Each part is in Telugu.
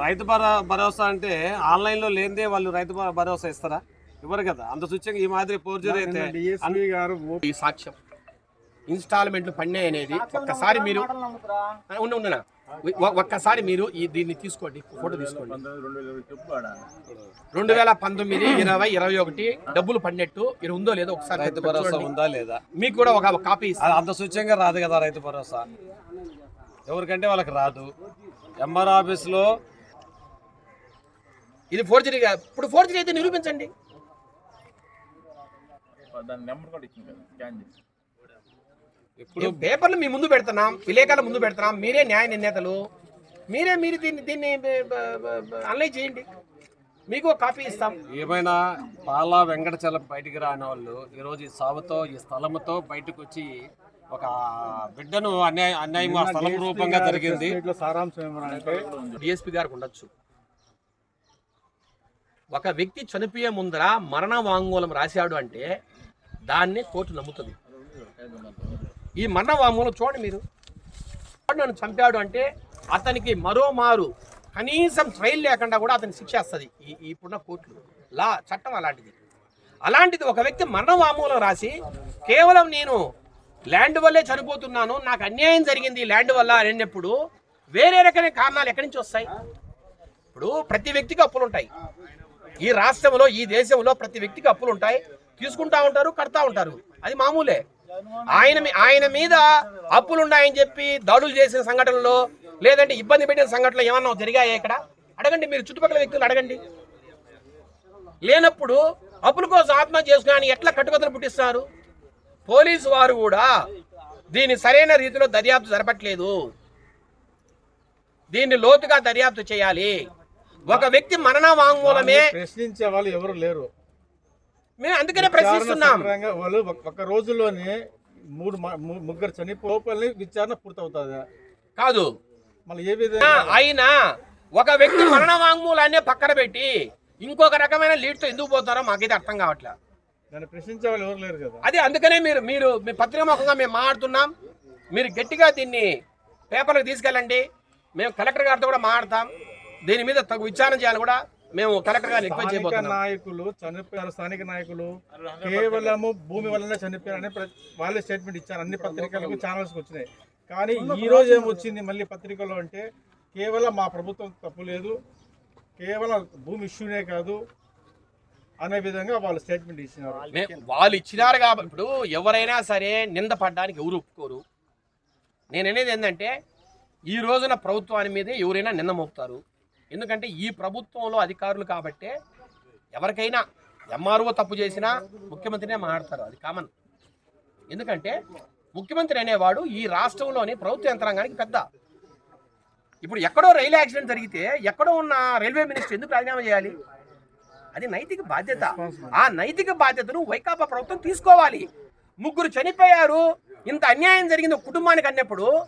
రైతు భర- భరోసా అంటే ఆన్లైన్లో లేనిదే వాళ్ళు రైతు భరోసా ఇస్తారా? ఇవ్వరు కదా. అంత స్వచ్ఛంగా ఈ మాదిరి ఫోర్జరీ అయితే డిఎస్పీ గారు ఈ సాక్ష్యం. ఇన్స్టాల్మెంట్లు పడినాయి అనేది ఒక్కసారి మీరు ఉండు ఉండనా ఒక్కసారి మీరు ఈ దీన్ని తీసుకోండి. ఫోటో తీసుకోండి. రెండు వేల పంతొమ్మిది ఇరవై ఇరవై ఒకటి డబ్బులు పడినట్టు ఇది ఉందో లేదో ఒకసారి రైతు భరోసా. ఉందా లేదా? మీకు కూడా ఒక కాపీ అంత స్వచ్ఛంగా రాదు కదా రైతు భరోసా. ఎవరికంటే వాళ్ళకి రాదు. ఎంఆర్ ఆఫీస్లో ఇది ఫోర్జరీ ఇప్పుడు ఫోర్జరీ అయితే నిరూపించండి. కదా ఇప్పుడు పేపర్లు మీ ముందు పెడుతున్నాం విలేకరుల ముందు పెడుతున్నాం మీరే న్యాయ నిర్ణేతలు మీరే మీరు దీన్ని దీన్ని అనలైజ్ చేయండి. మీకు ఒక కాపీ ఇస్తాం. ఏమైనా పాలా వెంకటచలం బయటికి రాని వాళ్ళు ఈరోజు ఈ సాగుతో ఈ స్థలముతో బయటకు వచ్చి ఒక బిడ్డను అన్యాయ అన్యాయం ఆ స్థలం రూపంగా జరిగింది. డిఎస్పీ గారికి ఉండొచ్చు. ఒక వ్యక్తి చనిపోయే ముందర మరణ వాంగ్మూలం రాశాడు అంటే దాన్ని కోర్టు నమ్ముతుంది. ఈ మరణ వాంగ్మూలం చూడండి మీరు. నన్ను చంపాడు అంటే అతనికి మరో మారు కనీసం ట్రయల్ లేకుండా కూడా అతని శిక్ష వస్తుంది ఈ ఈ ఇప్పుడున్న కోర్టులు. లా చట్టం అలాంటిది. అలాంటిది ఒక వ్యక్తి మరణ వాంగ్మూలం రాసి కేవలం నేను ల్యాండ్ వల్లే చనిపోతున్నాను నాకు అన్యాయం జరిగింది ఈ ల్యాండ్ వల్ల అనేటప్పుడు వేరే రకమైన కారణాలు ఎక్కడి నుంచి వస్తాయి? ఇప్పుడు ప్రతి వ్యక్తికి అప్పులు ఉంటాయి ఈ రాష్ట్రంలో ఈ దేశంలో ప్రతి వ్యక్తికి అప్పులు ఉంటాయి. తీసుకుంటా ఉంటారు కడతా ఉంటారు. అది మామూలే. ఆయన మీ- ఆయన మీద అప్పులు ఉన్నాయని చెప్పి దాడులు చేసిన సంఘటనలో లేదంటే ఇబ్బంది పెట్టిన సంఘటనలు ఏమన్నా జరిగాయా ఇక్కడ? అడగండి మీరు చుట్టుపక్కల వ్యక్తులు అడగండి. లేనప్పుడు అప్పుల కోసం ఆత్మహత్య చేసుకుని ఎట్లా కట్టుకథలు పుట్టిస్తారు? పోలీసు వారు కూడా దీన్ని సరైన రీతిలో దర్యాప్తు జరపట్లేదు. దీన్ని లోతుగా దర్యాప్తు చేయాలి. ఒక వ్యక్తి మరణ వాంగ్మూలమే ప్రశ్నించే వాళ్ళు ఎవరు లేరు. మేము అందుకనే ప్రశ్నిస్తున్నాం. వాళ్ళు ఒక- రోజులోనే మూడు ముగ్గురు చనిపోపల్ని విచారణ పూర్తవుతుంది. కాదు. మళ్ళీ ఏ విధంగా? అయినా ఒక వ్యక్తి మరణ వాంగ్మూలాన్ని పక్కన పెట్టి ఇంకొక రకమైన లీడ్తో ఎందుకు పోతారో మాకైతే అర్థం కావట్లే. దాన్ని ప్రశ్నించే వాళ్ళు ఎవరు లేరు కదా. అది అందుకనే మీరు మీరు మీ పత్రికాముఖంగా మేము మాట్లాడుతున్నాం. మీరు గట్టిగా దీన్ని పేపర్లకు తీసుకెళ్ళండి. మేము కలెక్టర్ గారితో కూడా మాట్లాడతాం. దీని మీద తగు విచారణ చేయాలని కూడా మేము కలెక్టర్ గారిని రిక్వెస్ట్ చేయబోతున్నాం. నాయకులు చనిపోయారు స్థానిక నాయకులు కేవలము భూమి వల్లనే చనిపోయారని వాళ్ళే స్టేట్మెంట్ ఇచ్చారు. అన్ని పత్రికలకు ఛానల్స్ వచ్చినాయి. కానీ ఈ రోజు ఏమొచ్చింది మళ్ళీ పత్రికలో అంటే కేవలం మా ప్రభుత్వం తప్పు లేదు కేవలం భూమి ఇష్యూనే కాదు అనే విధంగా వాళ్ళు స్టేట్మెంట్ ఇచ్చినారు. వాళ్ళు ఇచ్చినారు కాబట్టి ఇప్పుడు ఎవరైనా సరే నింద పడ్డానికి ఎవరు ఒప్పుకోరు. నేను అనేది ఏంటంటే ఈ రోజున ప్రభుత్వాన్ని మీదే ఎవరైనా నింద మోపుతారు. ఎందుకంటే ఈ ప్రభుత్వంలో అధికారులు కాబట్టే ఎవరికైనా ఎంఆర్ఓ తప్పు చేసినా ముఖ్యమంత్రినే మాట్లాడతారు. అది కామన్ ఎందుకంటే ముఖ్యమంత్రి అనేవాడు ఈ రాష్ట్రంలోని ప్రభుత్వ యంత్రాంగానికి పెద్ద. ఇప్పుడు ఎక్కడో రైలు యాక్సిడెంట్ జరిగితే ఎక్కడో ఉన్న రైల్వే మినిస్టర్ ఎందుకు రాజీనామా చేయాలి? అది నైతిక బాధ్యత. ఆ నైతిక బాధ్యతను వైకాపా ప్రభుత్వం తీసుకోవాలి. ముగ్గురు చనిపోయారు. ఇంత అన్యాయం జరిగింది కుటుంబానికి అన్నప్పుడు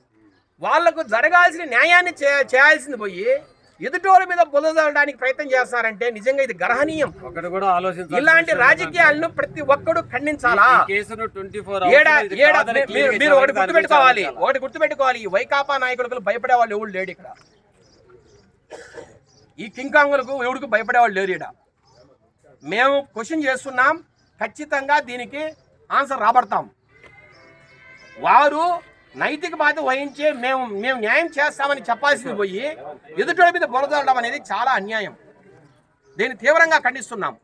వాళ్ళకు జరగాల్సిన న్యాయాన్ని చే- చేయాల్సింది పోయి ఎదుటోళ్ళ మీద బుధదడానికి ప్రయత్నం చేస్తున్నారంటే నిజంగా ఇది గర్హనీయం ఒకటి కూడా ఆలోచించాలి ఇలాంటి రాజకీయాలను ప్రతి ఒక్కడు ఖండించాలా? మీరు ఒకటి గుర్తుపెట్టుకోవాలి. ఒకటి గుర్తుపెట్టుకోవాలి. ఈ వైకాపా నాయకులకు భయపడే వాళ్ళు ఎవరు లేడు ఇక్కడ. ఈ కింకాంగులకు ఎవరికి భయపడే వాళ్ళు లేరు ఇక్కడ మేము క్వశ్చన్ చేస్తున్నాం. ఖచ్చితంగా దీనికి ఆన్సర్ రాబడతాం. వారు నైతిక బాధ్యత వహించే మేము మేము న్యాయం చేస్తామని చెప్పాల్సింది పోయి ఎదుటి మీద బురదడం అనేది చాలా అన్యాయం. దీన్ని తీవ్రంగా ఖండిస్తున్నాం